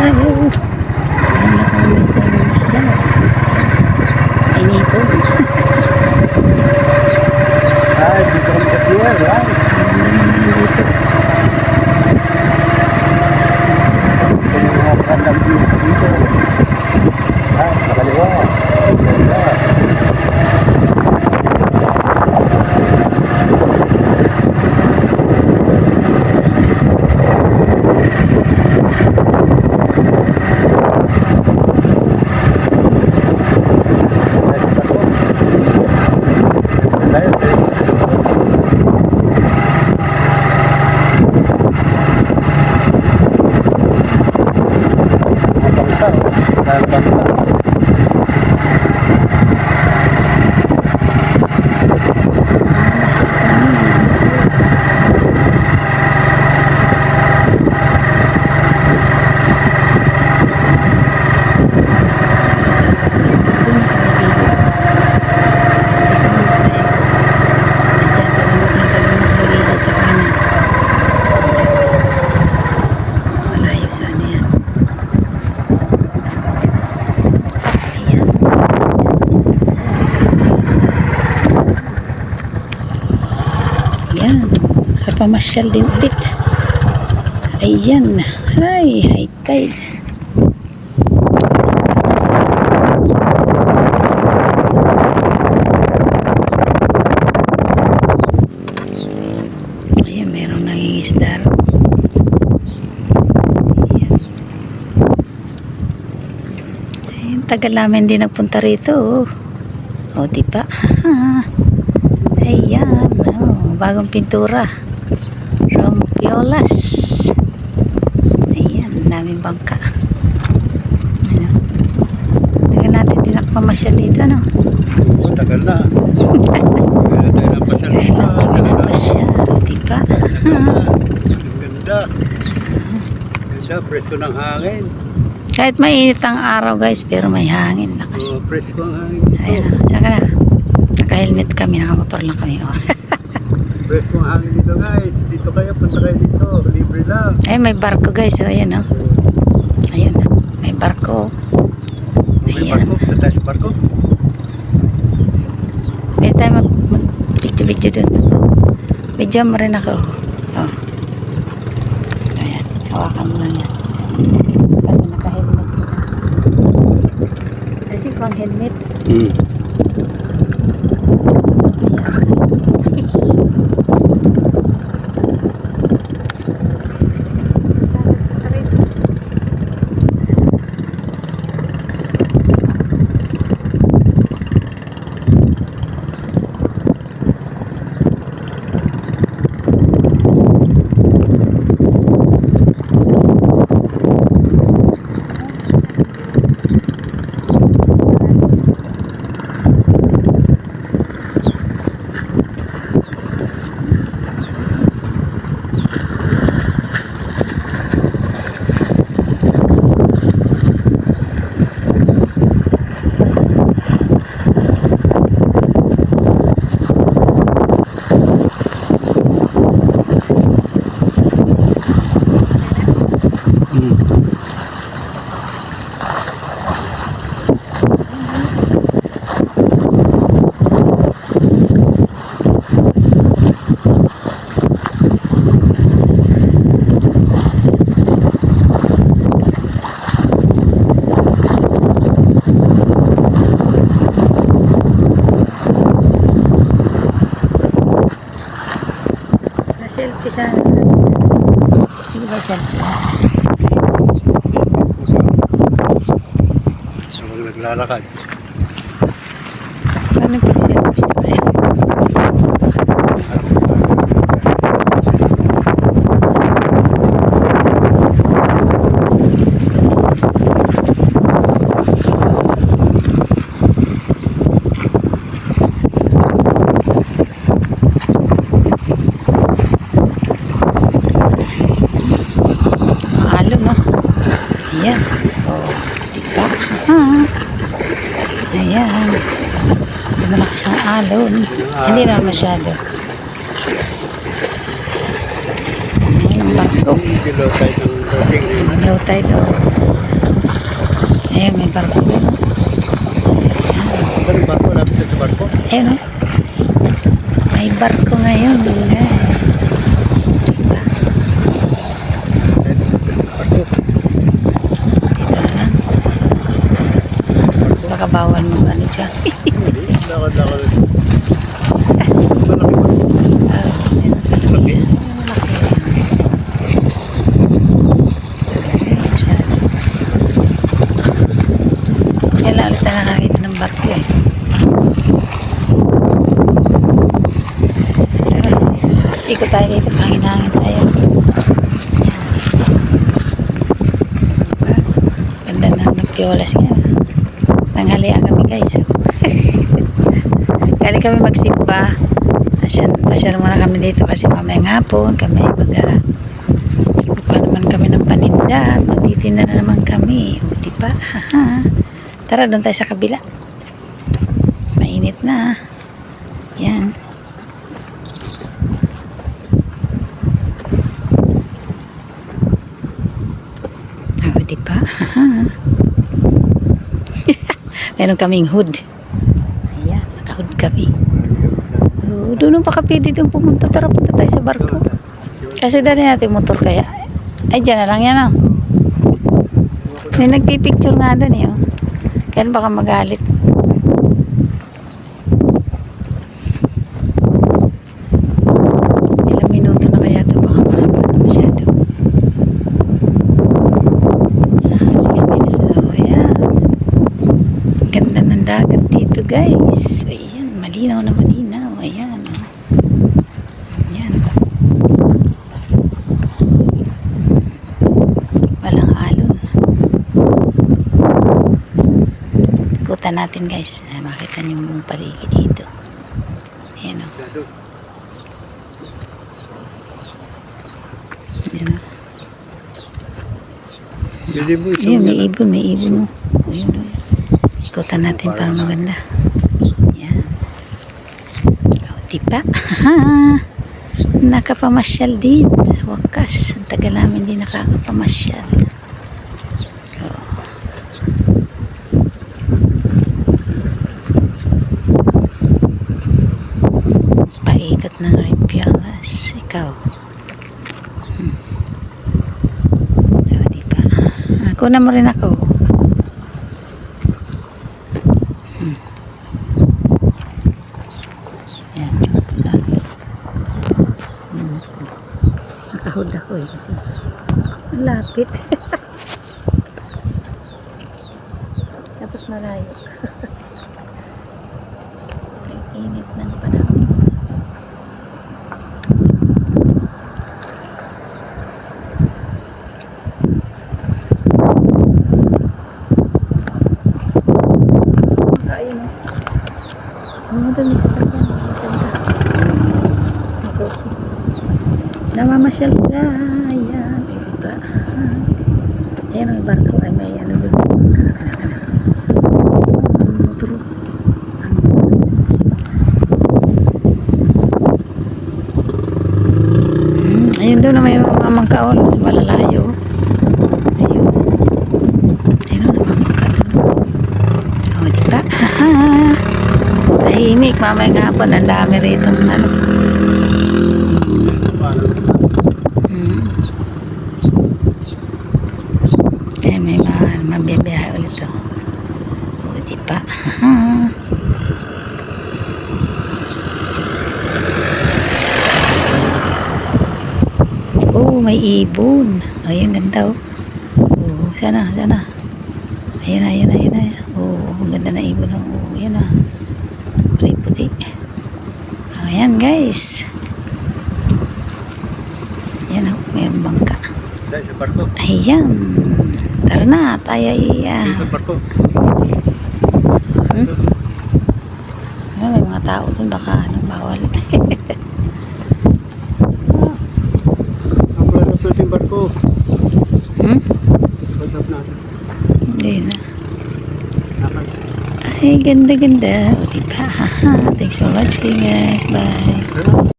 tayo. Ayun na kami tayo masya. Inipon. Ay, dito kami sa pier, yan. Dito. Ito yung mga magandang view dito. Ay, sa kaliwa. Ganda. Ay, sa tato. Tayo, tayo. Bangka, oh. Dahil bangka. Dun sa gilid. Diyan kami, diyan kami sa gilid sa kanan. Malayo sa ano yan. Ayan. Yan. Nakapamasyal din ulit. Ayan. Ay, high tide. Ayan, merong nangingisda. ro. Ayan. Tagal namin din nagpunta rito. O, oh. di ba? Ayan, oh, bagong pintura. Rompiolas. Ayan, daming bangka. Ano? Tagal natin din nakapamasyal dito, no? Oh, tagal na. Kaya tayo napasyal Dahil dito. Tagal na. napasyal, di ba? Ang ganda. Ganda, presko ng hangin. Kahit mainit ang araw guys, pero may hangin lakas. Oh, presko ang hangin dito. Ayan o, saka na. Naka-helmet kami, nakamotor lang kami. Oh. Presko ang hangin dito guys. Dito kayo, punta kayo dito. Libre lang. Ay, may barko guys. Oh, ayan o. Ayan o. May barko. May Ayan. barko. Punta tayo sa barko. Pwede tayo mag, mag video-video dun. Video mo rin ako. Oh. Ayan. Hawakan mo lang yan. Kasi naka-helmet. Kasi kung helmet. Hmm. Sa... Hindi ba? Habang naglalakad. Paano pag-selfie na kayo? Mahalo, no? Ayan. Oh, diba? Ha? Ayan. Hindi alon. Hindi na masyado. Ayan ang barko. Low tide, oh. Ayan, may barko yung barko? Lapit ka sa barko? Ayan o. May barko ngayon. Baka bawal mo ano dyan. Hindi. Lakad-lakad. Malaki ba? Ah, ayan, Malaki. Kailan ulit na nakakita ng barko eh. Tara, ikot tayo dito, panghinangin tayo. Ganda na ng piolas nga. Tanghalian kami guys. Galing kami magsimba. Pasyan, pasyan muna kami dito kasi mamayang hapon kami mag Buka naman kami ng paninda. Magtitinda na naman kami. O, diba? Tara, doon tayo sa kabila. Na. Yan. O, diba? Haha. Meron kaming hood. Ayan, naka-hood kami. Oh, doon pa ka pwede doon pumunta. Tara, punta tayo sa barko. Kasi dali natin motor kaya. Ay, dyan na lang yan oh. May nagpipicture nga doon eh oh. Kaya baka magalit. Ilang minuto na kaya ito baka mahaba na masyado. Ah, six minutes na oh, ayan. Ang Ganda ng dagat dito guys. Ayan, malinaw na malinaw. Ayan oh. Ayan. Walang alon. Ikutan natin guys. Ah, makita niyo yung paligid dito. Ayan o. Gado. Ayan o. Isang Ayan, may ibon, may ibon o. Ayan o. Ikutan natin para maganda. Diba? Nakapamasyal din sa wakas. Ang tagal namin din nakakapamasyal. O. Paikot ng Rimpialas. Ikaw. Hmm. O, diba? Ako na mo rin ako. Init ng panahon. Namamasyal sila. Ayan. Eh? Ayan ang barko. Ay, may ano doon na mayroong mamang kaon sa malalayo. Ayun. Ayun na mamang kaon. O, di ba? Haha. Tahimik. Mamaya nga po, ang dami rito. Ano? Hmm. Ayan, may ma mabibiyahe ulit. O, di ba? Haha. Oh, may ibon. Ay, ang ganda oh. Oh, sana, sana. Ayan ayan ayan na. Oh, ang ganda na ibon. Oh, ayan na. Kulay puti. Oh, ayan guys. Ayan oh, mayroong bangka. Ayan. Tara na, tayo ay... Ah, barko. Hmm? Ano, may mga tao dun, baka ano, bawal. Ang pala barko. hmm? What's up natin? Hindi na. Ay, ganda, ganda. O, diba? Thanks for watching, guys. Bye.